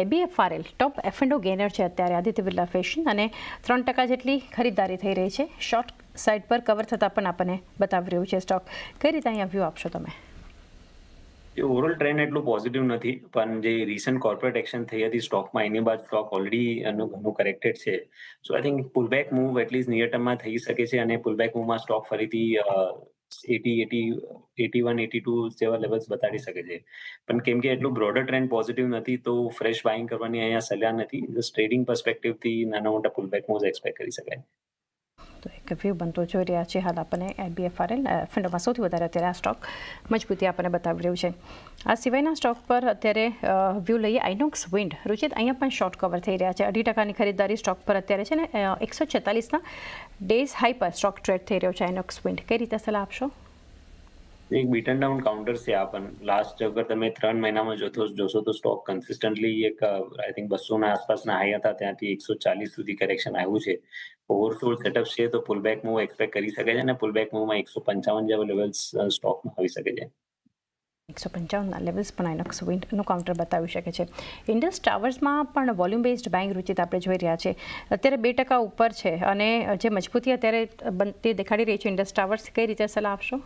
એબીએફઆરએલ ટોપ એફએન્ડો gainer છે અત્યારે Aditya Birla fashion અને ત્રણ ટકા જેટલી ખરીદદારી થઈ રહી છે. શોર્ટ સાઇડ પર કવર થતાં પણ આપણને બતાવી રહ્યું છે સ્ટોક કઈ રીતે અહીંયા વ્યૂ આપશો તમે? એ ઓવરઓલ ટ્રેન્ડ એટલું પોઝિટિવ નથી, પણ જે રિસન્ટ કોર્પોરેટ એક્શન થઈ હતી સ્ટોકમાં એની બાદ સ્ટોક ઓલરેડી એનું ઘણું કરેક્ટેડ છે. So I think pullback move at least near ટર્મમાં થઈ શકે છે અને પુલબેક મૂવમાં સ્ટોક ફરીથી eighty eighty eighty one, eighty two જેવા લેવલ્સ બતાડી શકે છે. પણ કેમ કે એટલું બ્રોડર ટ્રેન્ડ પોઝિટિવ નથી, તો ફ્રેશ બાઇંગ કરવાની અહીંયા સલાહ નથી. જસ્ટ ટ્રેડિંગ પર્સપેક્ટિવથી નાના મોટા પુલબેક મૂવ્સ એક્સપેક્ટ કરી શકાય. તો એક વ્યૂ બનતો જોઈ રહ્યા છે હાલ આપણને એબીએફઆરએલ ફંડમાં સૌથી વધારે અત્યારે આ સ્ટોક મજબૂતી આપણને બતાવી રહ્યું છે. આ સિવાયના સ્ટોક પર અત્યારે વ્યૂ લઈએ આઇનોક્સ વિન્ડ, રુચિત, અહીંયા પણ શોર્ટ કવર થઈ રહ્યા છે. અઢી ટકાની ખરીદદારી સ્ટોક પર અત્યારે છે ને એકસો છેતાલીસના ડેઝ હાઈ પર સ્ટોક ટ્રેડ થઈ રહ્યો છે આઇનોક્સ વિન્ડ. કઈ રીતે સલાહ આપશો? એક બીટન ડાઉન કાઉન્ટર છે આ પણ. લાસ્ટ અગર તમે ત્રણ મહિનામાં જોતો જોશો તો સ્ટોક કન્સિસ્ટન્ટલી એક આઈ થિંક બસોના આસપાસના હાઈ હતા, ત્યાંથી એકસો ચાલીસ સુધી કરેક્શન આવ્યું છે. ઓવરસોલ્ડ સેટઅપ છે તો પુલબેક મૂવ એક્સપેક્ટ કરી શકે છે અને પુલબેક મૂવમાં એકસો પંચાવન જેવા લેવલ્સ સ્ટોકમાં આવી શકે છે. એકસો પંચાવનના લેવલ્સ પણ આઇનોક્સ વિન્ડનું કાઉન્ટર બતાવી શકે છે. ઇન્ડસ ટાવર્સમાં પણ વોલ્યુમ બેઝડ બેંક રુચિત આપણે જોઈ રહ્યા છે. અત્યારે બે ટકા ઉપર છે અને જે મજબૂતી અત્યારે તે દેખાડી રહી છે ઇન્ડસ ટાવર્સ કઈ રીતે સલાહ આપશો?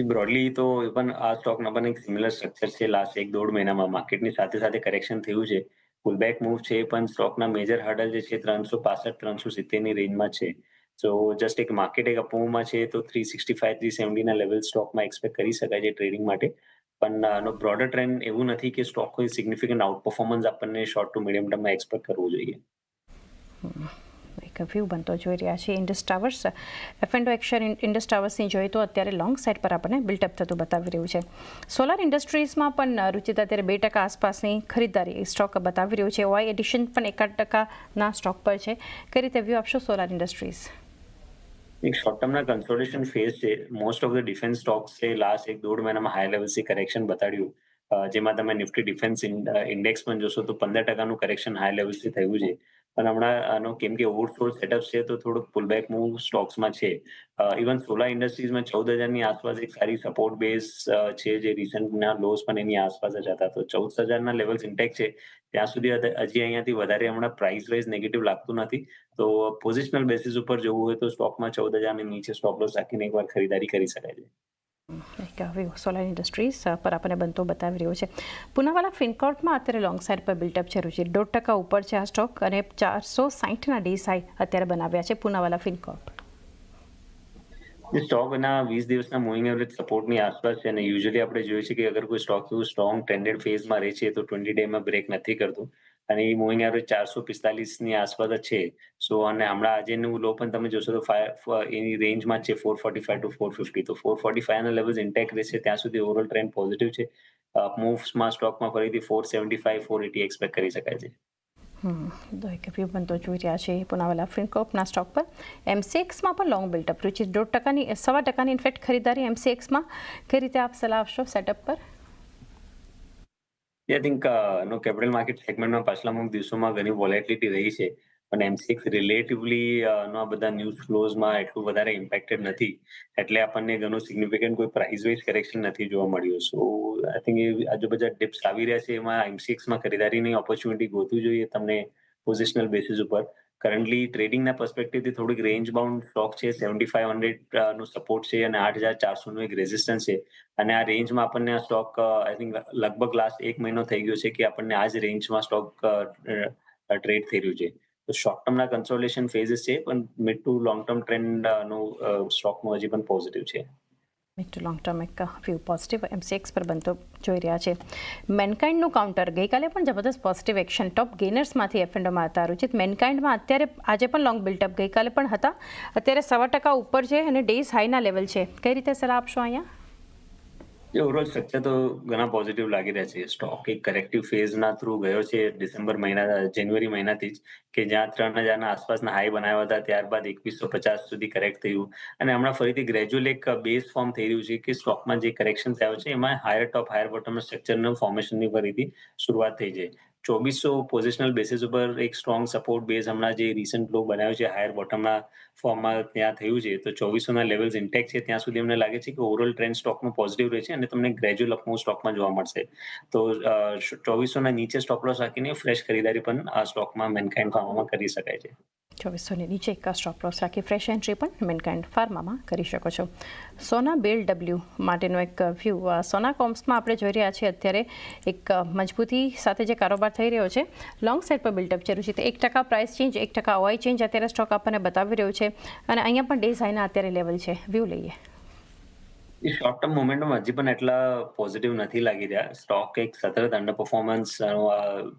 બ્રોડલી તો પણ આ સ્ટોકના પણ એક સિમિલર સ્ટ્રક્ચર છે લાસ્ટ એક દોઢ મહિનામાં. માર્કેટની સાથે સાથે કરેક્શન થયું છે. પુલબેક મૂવ છે પણ સ્ટોકના મેજર હર્ડલ જે છે ત્રણસો પાસઠ, ત્રણસો સિત્તેરની રેન્જમાં છે. સો જસ્ટ એક માર્કેટ એક અપમૂવમાં છે તો થ્રી સિક્સટી ફાઈવ થ્રી સેવન્ટીના લેવલ સ્ટોકમાં એક્સપેક્ટ કરી શકાય છે ટ્રેડિંગ માટે. પણ આનો બ્રોડર ટ્રેન્ડ એવું નથી કે સ્ટોક કોઈ સિગ્નિફિકન્ટ આઉટ પરફોર્મન્સ આપણને શોર્ટ ટુ મીડિયમ ટર્મમાં એક્સપેક્ટ કરવું જોઈએ. એક વ્યૂ બનતો જોઈ રહ્યા છે Indus towers F and O action Indus ટાવર્સની જોઈએ તો અત્યારે લોંગ સાઇડ પર આપણને બિલ્ટઅપ થતું બતાવી રહ્યું છે. સોલાર ઇન્ડસ્ટ્રીઝમાં પણ રુચિત અત્યારે બે ટકા આસપાસની ખરીદદારી સ્ટોક બતાવી રહ્યું છે. વાય એડિશન પણ એકાદ ટકાના સ્ટોક પર છે. કઈ રીતે વ્યૂ આપશો સોલાર ઇન્ડસ્ટ્રીઝ એક શોર્ટ ટર્મના કન્સોલિડેશન ફેઝ છે. Most of the defence stocks છે. લાસ્ટ એક દોઢ મહિનામાં હાઈ લેવલથી કરેક્શન બતાડ્યું. જેમાં તમે નિફ્ટી ડિફેન્સ ઇન્ડેક્સ પણ જોશો તો પંદર ટકાનું કરેક્શન હાઈ લેવલથી થયું છે. પણ હમણાં, આનો કેમ કે ઓવરસોલ્ડ સેટઅપ છે, તો થોડુંક પુલબેક મૂવ સ્ટોક્સમાં છે. ઇવન સોલાર ઇન્ડસ્ટ્રીઝમાં ચૌદ હજારની આસપાસ એક સારી સપોર્ટ બેઝ છે જે રિસન્ટના લોસ પણ એની આસપાસ જ હતા. તો ચૌદ હજારના લેવલ્સ ઇન્ટેક છે. ત્યાં સુધી હજી અહીંયાથી વધારે હમણાં પ્રાઇસ વાઇઝ નેગેટિવ લાગતું નથી. તો પોઝિશનલ બેસિસ ઉપર જવું હોય તો સ્ટોકમાં ચૌદ હજારની નીચે સ્ટોક લોસ રાખીને એકવાર ખરીદારી કરી શકાય છે. એક વ્યૂ ઇન્ડસ્ટ્રીઝ પર આપણને બનતો બતાવી રહ્યો છે પુનાવાલા ફિનકોર્ટમાં અત્યારે લોંગ સાઇડ પર બિલ્ટઅપ છે રુચિ દોઢ ટકા ઉપર છે આ સ્ટોક અને ચારસો સાહીઠના ડી સાઈ અત્યારે બનાવ્યા છે પુનાવાલા ફિનકોર્ટ સ્ટોક એના વીસ દિવસના મૂવિંગ એવરેજ સપોર્ટની આસપાસ છે અને યુઝ્યુઅલી આપણે જોઈએ છીએ કે અગર કોઈ સ્ટોક એવું સ્ટ્રોંગ ટ્રેન્ડેડ ફેઝમાં રહે છે તો ટ્વેન્ટી ડેમાં બ્રેક નથી કરતું અને એ મૂવિંગ એવરેજ ચારસો પિસ્તાલીસની આસપાસ છે. સો અને હમણાં આજેનું લો પણ તમે જોશો તો એની રેન્જમાં છે four forty five to four fifty તો ફોર ફોર્ટી ફાઈવના લેવલ્સ ઇન્ટેક રહેશે, ત્યાં સુધી ઓવરઓલ ટ્રેન્ડ પોઝિટિવ છે. મૂવ્સમાં સ્ટોકમાં ફરીથી four seventy five four eighty expect કરી શકાય છે. તો એક વ્યૂ બનતો જોઈ રહ્યા છે પુનાવાલા ફિનકોપના સ્ટોક પર. એમસીએક્સમાં પણ લોંગ બિલ્ટઅપ રુચિ દોઢ ટકાની, સવા ટકાની ઇન્ફેક્ટ ખરીદારી એમસીએક્સમાં કઈ રીતે આપ સલાહ આપશો સેટઅપ પર? I think no capital market સેગમેન્ટમાં પાછલા અમુક દિવસોમાં ઘણી વોલેટિલિટી રહી છે. પણ એમસીએક્સ રિલેટિવલી નો આ બધા ન્યૂઝ ફ્લોઝમાં એટલું વધારે ઇમ્પેક્ટેડ નથી. એટલે આપણને ઘણું સિગ્નિફિકન્ટ કોઈ પ્રાઇસ વાઇઝ કરેક્શન નથી જોવા મળ્યું. સો આઈ થિંક એ આજુ બધા ડિપ્સ આવી રહ્યા છે. એમાં એમસીએક્સમાં ખરીદારીની ઓપોર્ચ્યુનિટી ગોતવી જોઈએ તમને પોઝિશનલ બેસિસ ઉપર. કરન્ટલી ટ્રેડિંગના પર્સપેક્ટિવથી થોડીક રેન્જ બાઉન્ડ સ્ટોક છે સેવન્ટી ફાઈવ હંડ્રેડનું સપોર્ટ છે અને આઠ હજાર ચારસોનું એક રેઝિસ્ટન્સ છે. અને આ રેન્જમાં આપણને આ સ્ટોક આઈ થિંક લગભગ લાસ્ટ એક મહિનો થઈ ગયો છે કે આપણને આ જ રેન્જમાં સ્ટોક ટ્રેડ થઈ રહ્યું છે. તો શોર્ટ ટર્મના કન્સોલેશન ફેઝિસ છે, પણ મિડ ટુ લોંગ ટર્મ ટ્રેન્ડનું સ્ટોકનું હજી પણ પોઝિટિવ છે. મિડ લોંગ ટર્મ એક ફ્યુ પોઝિટિવ એમસીએક્સ પર બનતો જોઈ રહ્યા છે. મેનકાઇન્ડનું કાઉન્ટર ગઈકાલે પણ જબરદસ્ત પોઝિટિવ એક્શન ટોપ ગેનર્સમાંથી એફએન્ડોમાં હતા રુચિત મેનકાઇન્ડમાં અત્યારે, આજે પણ લોંગ બિલ્ટઅપ ગઈકાલે પણ હતા. અત્યારે સવા ટકા ઉપર છે અને ડેઝ હાઈના લેવલ છે. કઈ રીતે સલાહ આપશો અહીંયા? ઓવરઓલ સ્ટ્રક્ચર તો ઘણા પોઝિટિવ લાગી રહ્યા છે. સ્ટોક એક કરેક્ટિવ ફેઝના થ્રુ ગયો છે. ડિસેમ્બર મહિના જાન્યુઆરી મહિનાથી જ કે જ્યાં ત્રણ હજારના આસપાસના હાઈ બનાવ્યા હતા, ત્યારબાદ એકવીસો પચાસ સુધી કરેક્ટ થયું. અને હમણાં ફરીથી ગ્રેજ્યુઅલ એક બેઝ ફોર્મ થઈ રહ્યું છે કે સ્ટોકમાં જે કરેક્શન થયો છે, એમાં હાયર ટોપ હાયર બોટમ સ્ટ્રક્ચરનું ફોર્મેશનની ફરીથી શરૂઆત થઈ છે. ચોવીસો પોઝિશનલ બેસિસ ઉપર એક સ્ટ્રોંગ સપોર્ટ બેઝ હમણાં જે રિસન્ટ લો બનાવ્યો છે હાયર બોટમના ફોર્મમાં ત્યાં થયું છે. તો ચોવીસોના લેવલ્સ ઇન્ટેક્ટ છે. ત્યાં સુધી અમને લાગે છે કે ઓવરઓલ ટ્રેન્ડ સ્ટોકનું પોઝિટિવ રહે છે અને તમને ગ્રેજ્યુઅલ અપમૂવ સ્ટોકમાં જોવા મળશે. તો ચોવીસોના નીચે સ્ટોપ લોસ રાખીને ફ્રેશ ખરીદારી પણ આ સ્ટોકમાં મેનકાઇન્ડ ફાર્મામાં કરી શકાય છે. ચોવીસોની નીચે એક સ્ટોપ લોસ રાખી ફ્રેશ એન્ટ્રી પણ મેનકાઇન્ડ ફાર્મામાં કરી શકો છો. સોના બેલ ડબલ્યુ માટેનો એક વ્યૂ સોના કોમ્સમાં આપણે જોઈ રહ્યા છીએ અત્યારે એક મજબૂતી સાથે જે કારોબાર થઈ રહ્યો છે. લોંગ સાઇડ પર બિલ્ડઅપ છે. રુચિત એક ટકા પ્રાઇસ ચેન્જ એક ટકા ઓઇલ ચેન્જ અત્યારે સ્ટોક આપણને બતાવી રહ્યું છે. અને અહીંયા પણ ડેઝ હાઈના અત્યારે લેવલ છે. વ્યૂ લઈએ. શોર્ટ ટર્મ મોમેન્ટમ હજી પણ એટલા પોઝિટિવ નથી લાગી રહ્યા. સ્ટોક એક સતત underperformance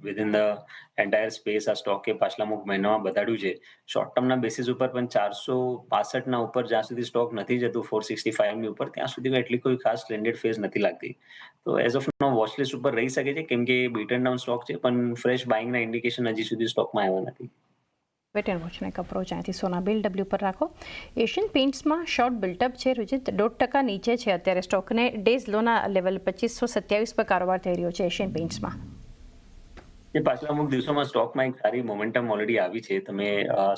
within the entire space આ સ્ટોકે પાછલા અમુક મહિનામાં બતાડ્યું છે. શોર્ટ ટર્મના બેસિસ ઉપર પણ ચારસો પાસઠના ઉપર જ્યાં સુધી સ્ટોક નથી જતું ફોર સિક્સટી ફાઈવની ઉપર, ત્યાં સુધી એટલી કોઈ ખાસ ટ્રેન્ડેડ ફેઝ નથી લાગતી. તો એઝ ઓફ નો વોચલિસ્ટ ઉપર રહી શકે છે, કેમ કે બીટન ડાઉન સ્ટોક છે, પણ ફ્રેશ બાઇંગના ઇન્ડિકેશન હજી સુધી સ્ટોકમાં આવ્યા નથી. વેટ એન્ડ વોચનો એક અપ્રોચ અહીંયાથી સોના બિલ ડબલ્યુ પર રાખો. એશિયન પેઇન્ટ્સમાં શોર્ટ બિલ્ટઅપ છે રુચિત દોઢ ટકા નીચે છે, અત્યારે સ્ટોકને ડેઝ લોના લેવલ પચીસો સત્યાવીસ પર કારોબાર થઈ રહ્યો છે એશિયન પેઇન્ટ્સમાં એ પાછલા અમુક દિવસોમાં સ્ટોકમાં એક સારી મોમેન્ટમ ઓલરેડી આવી છે. તમે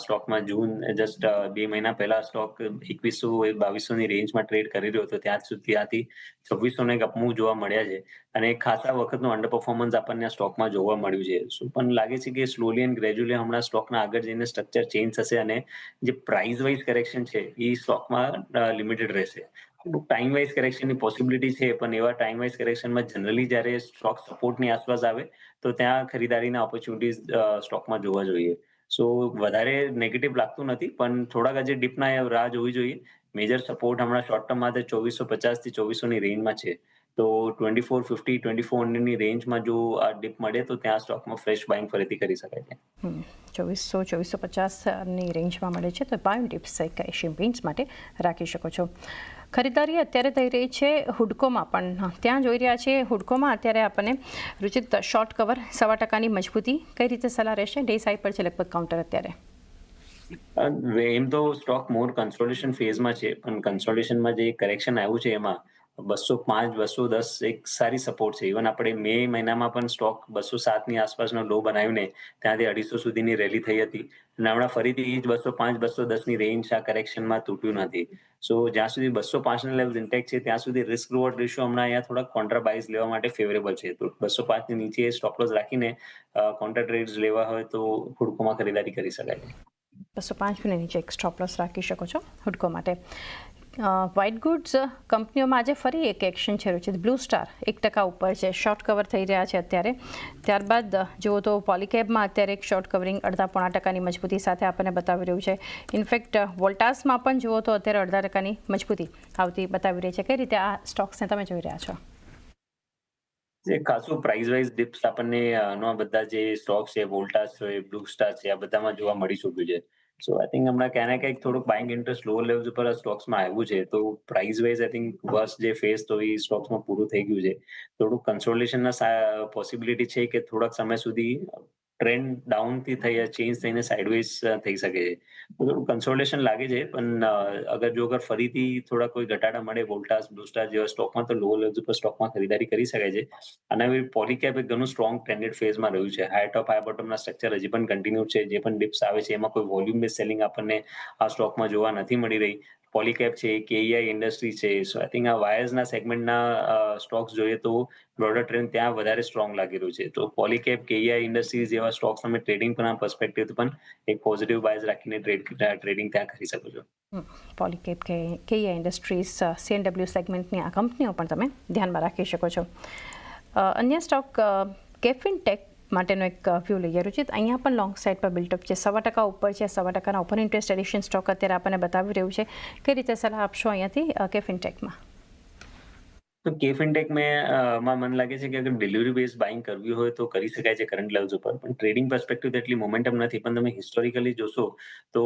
સ્ટોકમાં જૂન જસ્ટ બે મહિના પહેલા સ્ટોક એકવીસો બાવીસો ની રેન્જમાં ટ્રેડ કરી રહ્યો હતો. ત્યાં સુધી ત્યાંથી છવ્વીસો ને અપમૂવ જોવા મળ્યા છે. અને ખાસા વખતનું અંડર પરફોર્મન્સ આપણને આ સ્ટોકમાં જોવા મળ્યું છે. શું પણ લાગે છે કે સ્લોલી એન્ડ ગ્રેજ્યુઅલી હમણાં સ્ટોકના આગળ જઈને સ્ટ્રક્ચર ચેન્જ થશે અને જે પ્રાઇસ વાઇઝ કરેક્શન છે એ સ્ટોકમાં લિમિટેડ રહેશે. ટાઈમ વાઇઝ કરેક્શનની પોસિબિલિટી છે, પણ એવા ટાઈમ વાઇઝ કરેક્શનમાં જનરલી જ્યારે સ્ટોક સપોર્ટની આસપાસ આવે, તો ત્યાં ખરીદારીના ઓપોર્ચ્યુનિટીઝ સ્ટોકમાં જોવા જોઈએ. સો વધારે નેગેટિવ લાગતું નથી, પણ થોડાક હજી ડીપના રાહ જોવી જોઈએ. મેજર સપોર્ટ હમણાં શોર્ટ ટર્મ માટે ચોવીસો પચાસથી ચોવીસોની રેન્જમાં છે. તો twenty four fifty twenty four હંડ્રેડની રેન્જમાં જો આ ડીપ મળે તો ત્યાં સ્ટોકમાં ફ્રેશ બાઇંગ ફરીથી કરી શકાય છે. ચોવીસો ચોવીસો પચાસની રેન્જમાં મળે છે તો બાયો એશિયન પેઇન્ટ્સ માટે રાખી શકો છો. ખરીદારી અત્યારે થઈ રહી છે હુડકોમાં પણ. ત્યાં જોઈ રહ્યા છીએ હુડકોમાં અત્યારે આપણને રુચિત શોર્ટ કવર સવા ટકાની મજબૂતી કઈ રીતે સલાહ રહેશે? ડે સાઈડ પર છે લગભગ કાઉન્ટર અત્યારે. એમ તો સ્ટોક મોર કન્સોલિડેશન ફેઝમાં છે પણ કન્સોલિડેશનમાં જે કરેક્શન આવ્યું છે એમાં બસો પાંચ, બસો દસ એક સારી સપોર્ટ છે. ઇવન આપણે મે મહિનામાં પણ સ્ટોક બસો સાતની આસપાસનો લો બનાવીને ત્યાંથી અઢીસો સુધીની રેલી થઈ હતી. અને હમણાં ફરીથી એ જ બસો પાંચ, બસો દસની રેન્જ આ કરેક્શનમાં તૂટ્યું નથી. સો જ્યાં સુધી બસો પાંચના લેવલ ઇન્ટેક્ટ છે, ત્યાં સુધી રિસ્ક રિવોર્ડ રેશિયો હમણાં અહીંયા થોડા કોન્ટ્રાબાઇઝ લેવા માટે ફેવરેબલ છે. તો બસો પાંચની નીચે સ્ટોપ લોસ રાખીને કોન્ટ્રા ટ્રેડ્સ લેવા હોય તો હુડકોમાં ખરીદારી કરી શકાય. બસો પાંચ મિનિટ નીચે એક સ્ટોપ લોસ રાખી શકો છો હુડકો માટે. વ્હાઇટ ગુડ્સ કંપનીઓમાં આજે ફરી એક એક્શન છે. બ્લુ સ્ટાર એક ટકા ઉપર છે. શોર્ટ કવર થઈ રહ્યા છે અત્યારે. ત્યારબાદ, જુઓ તો પોલીકેબમાં અત્યારે એક શોર્ટ કવરિંગ અડધા પોણા ટકાની મજબૂતી સાથે આપણને બતાવી રહ્યું છે. ઇનફેક્ટ વોલ્ટાસમાં પણ જુઓ તો અત્યારે અડધા ટકાની મજબૂતી આવતી બતાવી રહી છે. કઈ રીતે આ સ્ટોક્સને તમે જોઈ રહ્યા છો? ખાસું પ્રાઇસ વાઇઝ ડિપ્સ આપણને બધા જે સ્ટોક છે વોલ્ટાસ છે બ્લુ સ્ટાર છે, આ બધામાં જોવા મળી ચૂક્યું છે. સો આઈ થિંક હમણાં ક્યાંક કંઈક થોડુંક બાઇંગ ઇન્ટરેસ્ટ લોઅર લેવલ ઉપર આ સ્ટોક્સમાં આવ્યું છે. તો price wise I think worst જે ફેસ તો એ સ્ટોક્સમાં પૂરું થઈ ગયું છે. થોડુંક કન્સોલિડેશનના પોસિબિલિટી છે કે થોડાક સમય સુધી ટ્રેન્ડ ડાઉનથી થઈ ચેન્જ થઈને સાઇડવેઝ થઈ શકે છે. થોડું કન્સોલિડેશન લાગે છે, પણ અગર જો અગર ફરીથી થોડા કોઈ ઘટાડા મળે વોલ્ટાસ બ્લુસ્ટાર જેવા સ્ટોકમાં તો લો લેવલ ઉપર સ્ટોકમાં ખરીદારી કરી શકાય છે. અને હવે પોલીકેપ એક ઘણું સ્ટ્રોંગ ટ્રેન્ડેડ ફેઝમાં રહ્યું છે. હાઈ ટોપ હાઈ બોટમના સ્ટ્રક્ચર હજી પણ કન્ટિન્યુ છે. જે પણ ડિપ્સ આવે છે, એમાં કોઈ વોલ્યુમ બેઝ સેલિંગ આપણને આ સ્ટોકમાં જોવા નથી મળી રહી. પોલીકેપ છે કેઈઆઈ ઇન્ડસ્ટ્રી છે. સો આઈ થિંક આ વાયર્સના સેગમેન્ટના સ્ટોક્સ જોઈએ તો બ્રોડર ટ્રેન્ડ ત્યાં વધારે સ્ટ્રોંગ લાગી રહ્યું છે. તો પોલીકેપ કેઈઆઈ ઇન્ડસ્ટ્રીઝ જેવા સ્ટોક્સ તમે ટ્રેડિંગ પણ પર્સપેક્ટિવ પણ એક પોઝિટિવ બાયસ રાખીને ટ્રેડ ટ્રેડિંગ ત્યાં કરી શકો છો. પોલીકેપ કે કેઈઆઈ ઇન્ડસ્ટ્રીઝ સીએનડબલ્યુ સેગમેન્ટની આ કંપનીઓ પણ તમે ધ્યાનમાં રાખી શકો છો. અન્ય સ્ટોક કેફિન ટેક માટેનો એક વ્યૂ લઈએ રુચિત અહીંયા પણ લોંગ સાઇડ પર બિલ્ટઅપ છે. સવા ટકા ઉપર છે, સવા ટકાના ઓપન ઇન્ટરેસ્ટ એડિશન સ્ટોક અત્યારે આપણને બતાવી રહ્યું છે. કઈ રીતે સલાહ આપશો અહીંયાથી કે ટેકમાં તો કે ફિનટેક મેં માં મને લાગે છે કે અગર ડિલિવરી બેઝ બાઇંગ કરવી હોય તો કરી શકાય છે કરંટ લેવલ્સ ઉપર. પણ ટ્રેડિંગ પર્સપેક્ટિવ એટલી મોમેન્ટમ નથી. પણ તમે હિસ્ટોરિકલી જોશો તો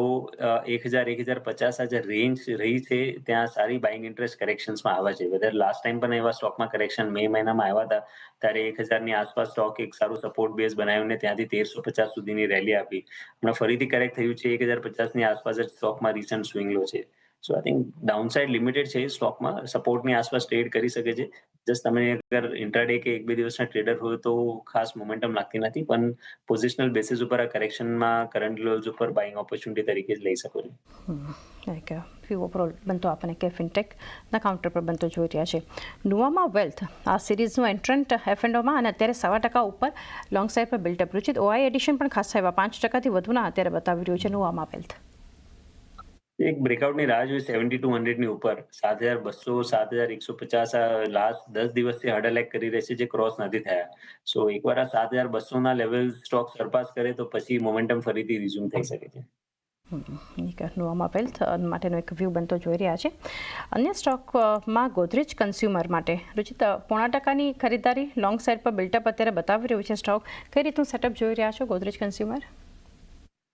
એક હજાર એક હજાર પચાસ હજાર રેન્જ રહી છે, ત્યાં સારી બાઇંગ ઇન્ટરેસ્ટ કરેક્શન્સમાં આવ્યા છે. વેધર લાસ્ટ ટાઈમ પણ એવા સ્ટોકમાં કરેક્શન મે મહિનામાં આવ્યા હતા, ત્યારે એક હજારની આસપાસ સ્ટોક એક સારું સપોર્ટ બેઝ બનાવીને ત્યાંથી તેરસો પચાસ સુધીની રેલી આપી. હમણાં ફરીથી કરેક્ટ થયું છે, એક હજાર પચાસની આસપાસ જ સ્ટોકમાં રિસન્ટ સ્વિંગ લો છે. So I think downside limited છે સ્ટોકમાં સપોર્ટની આસપાસ ટ્રેડ કરી શકે છે. જસ્ટ તમે અગર ઇન્ટ્રાડે કે એક બે દિવસના ટ્રેડર હોય તો ખાસ મોમેન્ટમ લાગતી નથી, પણ પોઝિશનલ બેસિસ ઉપર આ કરેક્શનમાં કરંટ લેવલ્સ ઉપર બાઇંગ ઓપોર્ચ્યુનિટી તરીકે જ લઈ શકો છો. લાઈક ફ્યુ ઓવરઓલ બનતો આપણને કે ફિનટેકના કાઉન્ટર પર બનતો જોઈ રહ્યા છે. નુવામાં વેલ્થ આ સિરીઝનું એન્ટ્રન્ટ એફ એન્ડોમાં અને અત્યારે સવા ટકા ઉપર લોંગ સાઇડ પર બિલ્ટઅપ રહ્યું છે. ઓઆઈ એડિશન પણ ખાસ એવા પાંચ ટકાથી વધુના અત્યારે બતાવી રહ્યું છે નુવામાં વેલ્થ એક બ્રેકઆઉટની રાહ જોઈ સેવન્ટી ટુ હંડ્રેડની ઉપર. સાત હજાર બસો, સાત હજાર એકસો પચાસ લાસ્ટ દસ દિવસથી હર્ડ એક કરી રહેશે જે ક્રોસ નથી થયા. સો એકવાર આ સાત હજાર બસોના લેવલ સ્ટોક સરપાસ કરે તો પછી મોમેન્ટમ ફરીથી રિઝ્યુમ થઈ શકે છે. નુવામાં વેલ્થ માટેનો એક વ્યૂ બનતો જોઈ રહ્યા છે. અન્ય સ્ટોકમાં ગોદરેજ કન્ઝ્યુમર માટે. રુચિત પોણા ટકાની ખરીદારી લોંગ સાઇડ પર બિલ્ટઅપ અત્યારે બતાવી રહ્યું છે સ્ટોક કઈ રીતનું સેટઅપ જોઈ રહ્યા છો ગોદરેજ કન્ઝ્યુમર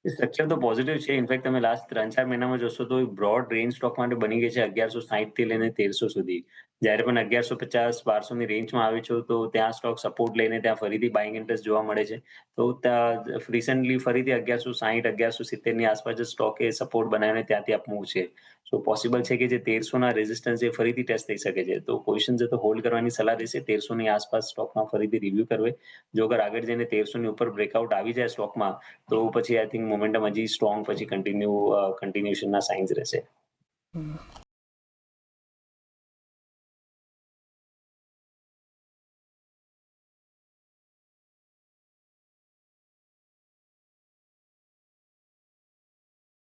સ્ટ્રક્ચર તો પોઝિટિવ છે. ઇનફેક્ટ તમે લાસ્ટ ત્રણ ચાર મહિનામાં જોશો તો બ્રોડ રેન્જ સ્ટોક માટે બની ગઈ છે અગિયારસો સાહીઠથી લઈને તેરસો સુધી. જ્યારે પણ અગિયારસો પચાસ, બારસોની રેન્જમાં આવે છે, તો ત્યાં સ્ટોક સપોર્ટ લઈને ત્યાં ફરીથી બાઇંગ ઇન્ટરેસ્ટ જોવા મળે છે. તો ત્યાં રિસન્ટલી ફરીથી અગિયારસો સાહીઠ, અગિયારસો સિત્તેરની આસપાસ જ સ્ટોકે સપોર્ટ બનાવીને ત્યાંથી અપ છે. સો પોસિબલ છે કે જે તેરસોના રેઝિસ્ટન્સ એ ફરીથી ટેસ્ટ થઈ શકે છે. તો પોઝિશન છે તો હોલ્ડ કરવાની સલાહ રહેશે તેરસોની આસપાસ સ્ટોકમાં ફરીથી રિવ્યુ કરવે. જો અગર આગળ જઈને તેરસોની ઉપર બ્રેકઆઉટ આવી જાય સ્ટોકમાં તો પછી આઈ થિંક મોમેન્ટમ હજી સ્ટ્રોંગ પછી કન્ટિન્યુ કન્ટિન્યુશનના સાઇન્સ રહેશે.